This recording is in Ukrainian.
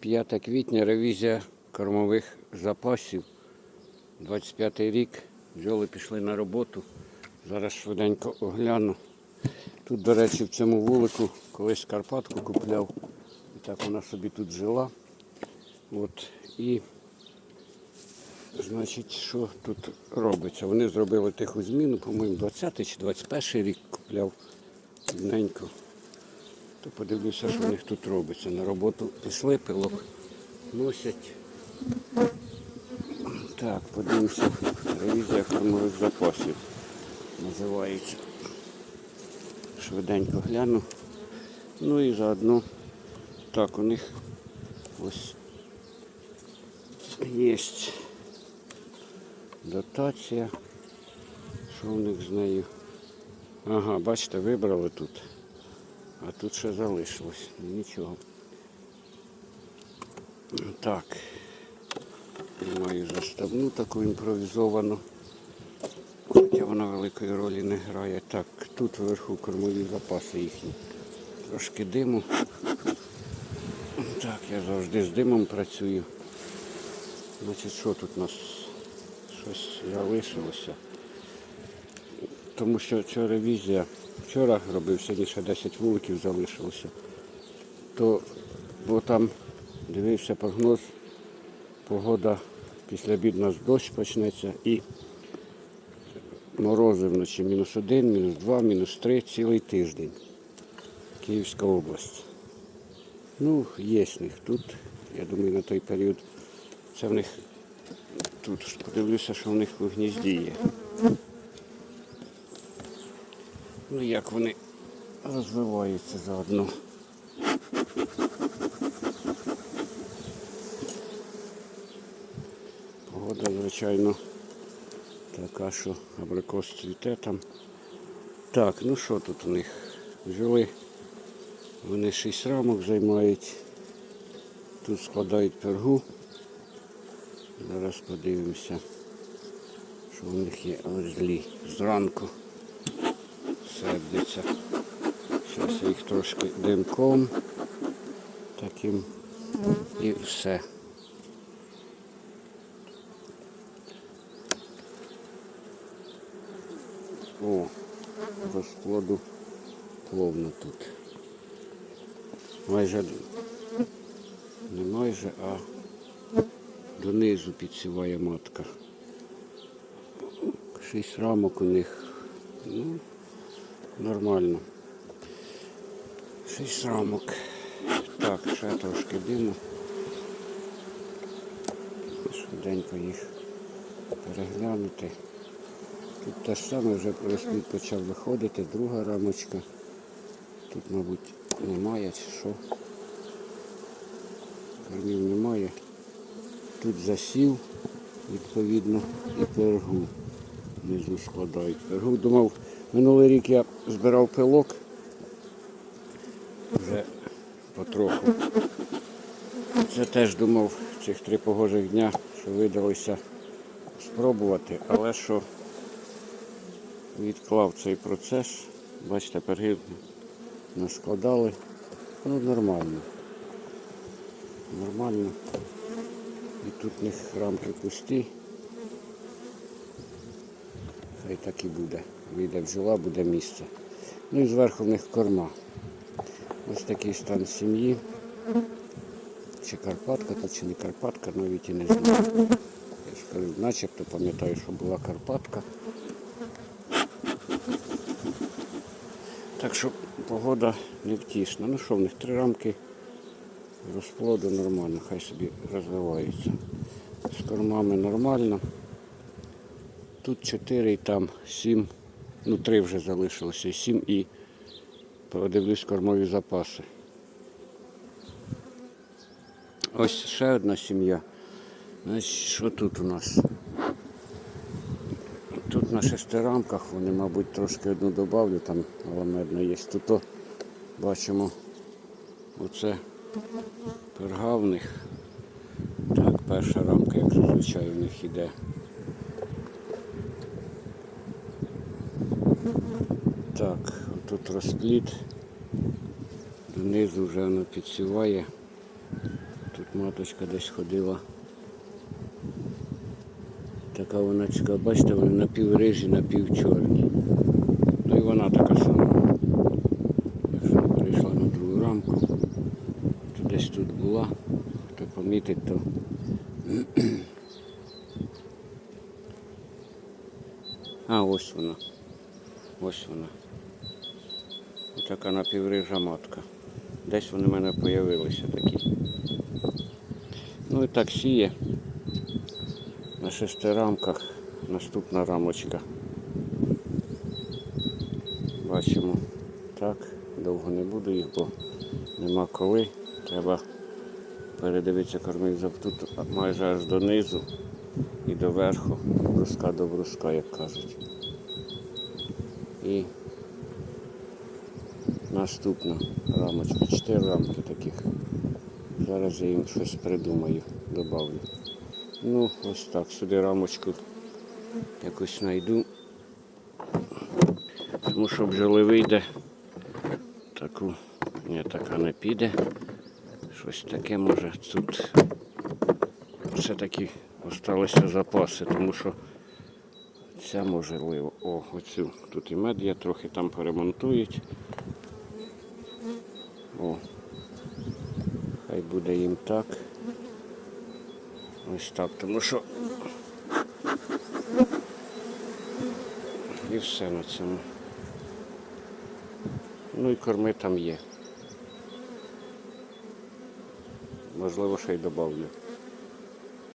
5 квітня ревізія кормових запасів. 25 рік. Бджоли пішли на роботу. Зараз швиденько огляну. Тут, до речі, в цьому вулику колись Карпатку купляв. І так вона собі тут жила. От. І значить, що тут робиться? Вони зробили тиху зміну, по-моєму, 20 чи 21 рік купляв рівненько. То подивлюся, що в них тут робиться. На роботу пішли, пилок носять. Так, подивимося. Ревізія кормових запасів. Називається. Швиденько гляну. Ну і заодно так, у них ось є дотація. Що у них з нею? Ага, бачите, вибрали тут. А тут ще залишилось. Нічого. Так. Маю заставну таку імпровізовану. Хоча вона великої ролі не грає. Так, тут вверху кормові запаси їхні. Трошки диму. Так, я завжди з димом працюю. Значить, що тут у нас? Щось залишилося. Тому що ця ревізія вчора робив, сьогодні ще 10 вуликів залишилося. То бо там дивився прогноз, погода після обід нас дощ почнеться і морози вночі мінус один, мінус два, мінус три, цілий тиждень. Київська область. Ну, є в них тут. Я думаю, на той період це в них тут подивлюся, що в них у гнізді є. Ну як вони розвиваються заодно. Погода, звичайно, така, що абрикос цвіте там. Так, ну що тут у них? Бджоли, вони шість рамок займають. Тут складають пергу. Зараз подивимося, що у них є злі зранку. Сердиться. Зараз їх трошки димком таким і все. О, розплоду пловно тут. Майже не майже, а донизу підсіває матка. Шість рамок у них. Ну, нормально. Шість рамок. Так, ще трошки диму. Швиденько їх переглянути. Тут те ж саме вже розплід почав виходити, друга рамочка. Тут, мабуть, немає чи що. Кормів немає. Тут засів, відповідно, і пергу внизу складають. Пергу думав, минулий рік я збирав пилок. Вже потроху. Це теж думав цих три погожих дня, що видалося спробувати, але що відклав цей процес. Бачите, перги наскладали. Ну, нормально. Нормально. І тут в них рамки пусті. Хай так і буде. Вийде бджола, буде місце. Ну і зверху в них корма. Ось такий стан сім'ї. Чи Карпатка, та чи не Карпатка, навіть і не знаю. Я ж кажу, начебто пам'ятаю, що була Карпатка. Так що погода невтішна. Ну що в них три рамки розплоду нормально, хай собі розвиваються. З кормами нормально. Тут 4 і там 7, ну 3 вже залишилося, 7 і подивлюсь кормові запаси. Ось ще одна сім'я. Значить, що тут у нас? Тут на шести рамках вони, мабуть, трошки одну добавлю, там ламедно є. Тут то бачимо оце перга в них. Так, перша рамка, як зазвичай в них іде. Так, тут розплід. Донизу вже воно підсіває. Тут Маточка десь ходила. Така вона цікава, бачите, вони напіврижі, напівчорні. Ну і вона така сама. Якщо вона перейшла на другу рамку, то десь тут була. Хто помітить, то А, ось вона. Ось вона. Така напіврижа матка. Десь вони в мене з'явилися такі. Ну і так сіє. На шести рамках наступна рамочка. Бачимо. Так, довго не буду їх, бо нема коли. Треба передивитися кормів тут майже аж донизу і до верху. Бруска до бруска, як кажуть. І наступна рамочка. Чотири рамки таких. Зараз я їм щось придумаю, добавлю. Ну, ось так, сюди рамочку якось знайду. Тому що бджоли вийде. Таку, ні, така не піде. Щось таке може тут все-таки залишилися запаси, тому що ця можливо. О, оцю. Тут і мед є, трохи там поремонтують. О, хай буде їм так. Ось так, тому що і все на цьому. Ну і корми там є. Можливо, ще й добавлю.